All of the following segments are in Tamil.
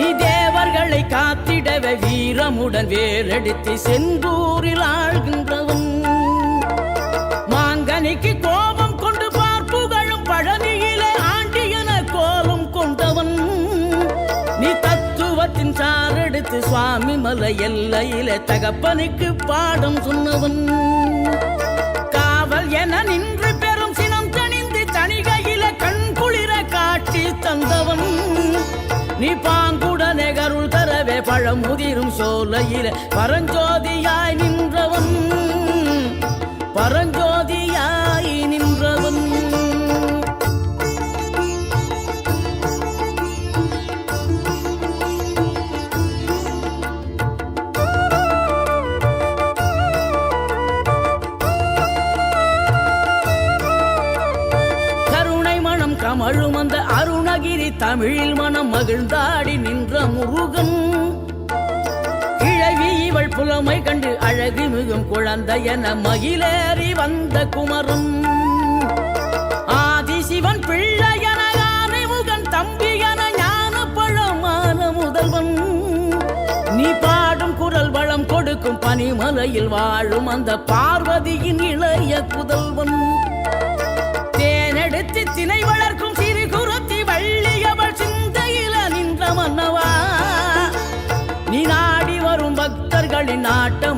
நீ தேவர்களை காத்திடவே வீரமுடன் வேலெடுத்து செந்தூரில் ஆழ்கின்றவன். மாங்கனிக்கு கோபம் கொண்டு பார்ப்புகழும் பழனியிலே ஆண்டியன கோலம் கொண்டவன். நீ தத்துவத்தின் சாரெடுத்து சுவாமி மலை எல்லையிலே தகப்பனுக்கு பாடம் சொன்னவன். தரவே பழமுதிரும் சோலையில பரஞ்சோதியாய் நின்றவன் பரஞ்சோதியாய் நின்றவன் கருணை மனம் கமழும் அந்த அருணகிரி தமிழில் மனம் மகிழ்ந்தாடி நின்ற முருகன். இவள் கண்டு அழகு மிகும் குழந்தை என மகிழேறி வந்த குமரன். ஆதிசிவன் பிள்ளை என முகன் தம்பி என ஞான பழமான முதல்வன். நீ பாடும் குரல் வளம் கொடுக்கும் பனிமலையில் வாழும் அந்த பார்வதியின் இளைய புதல்வன். தேனெடுத்து திணை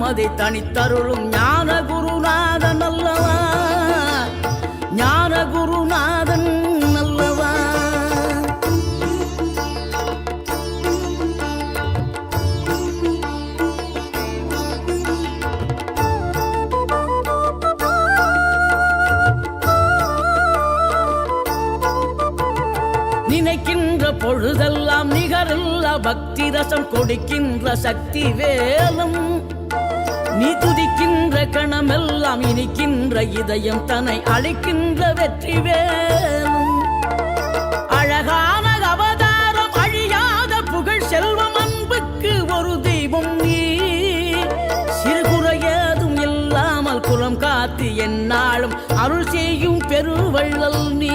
நமதை தனித்தருளும் ஞான குருநாதன் அல்லவா ஞான குருநாதன் அல்லவா நினைக்கின்ற பொழுதெல்லாம் நிகரில்ல பக்தி ரசம் கொடுக்கின்ற சக்தி வேலும். நீ துதிக்கின்ற கணமெல்லாம் இனிக்கின்ற இதயம் தன்னை அழிக்கின்ற வெற்றி வேலும் அழகான அவதாரம் அழியாத புகழ் செல்வம் அன்புக்கு ஒரு தெய்வம் நீ. சிறுகுறையதும் இல்லாமல் குலம் காத்து என்னாலும் அருள் செய்யும் பெருவள்ளல் நீ.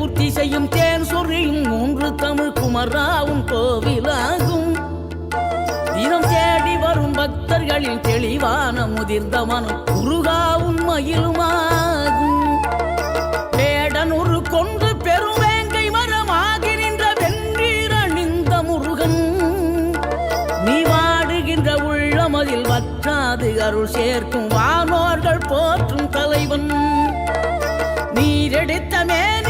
பூர்த்தி செய்யும் தேன் சொறியும் மூன்று தமிழ் குமராவும் கோவிலாகும். தினம் தேடி வரும் பக்தர்களின் தெளிவான முதிர்ந்த மனம் குருகாவும் மயிலுமாகும். வேடனுரு கொண்டு பெருவேங்கை மரமாகி நின்ற வென்றீர் அணிந்த முருகன். நீ வாடுகின்ற உள்ளமதில் வற்றாது அருள் சேர்க்கும் வானோர்கள் போற்றும் தலைவன். நீரெடுத்த மேனி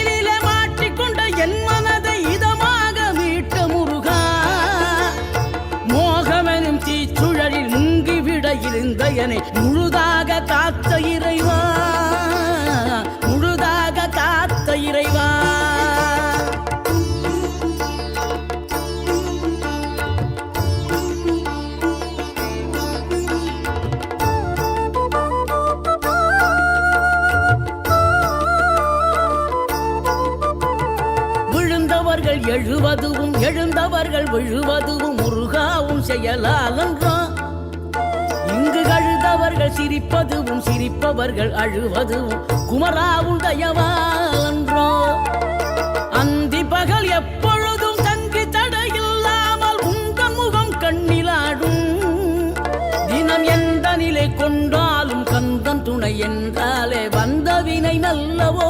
முழுதாக காத்த இறைவா முழுதாக காத்த இறைவா. விழுந்தவர்கள் எழுவதுவும் எழுந்தவர்கள் விழுவதுவும் முருகாவும் செயலால் அழுதவர்கள் சிரிப்பதுவும் சிரிப்பவர்கள் அழுவதுவும் குமராவும் தயவாலன்றோ அந்தி பகல் எப்பொழுதும் தங்கி தடையில்லாமல் உங்கள் முகம் கண்ணிலாடும். தினம் எந்த நிலை கொண்டாலும் கந்தன் துணை என்றாலே வந்தவினை நல்லவோ?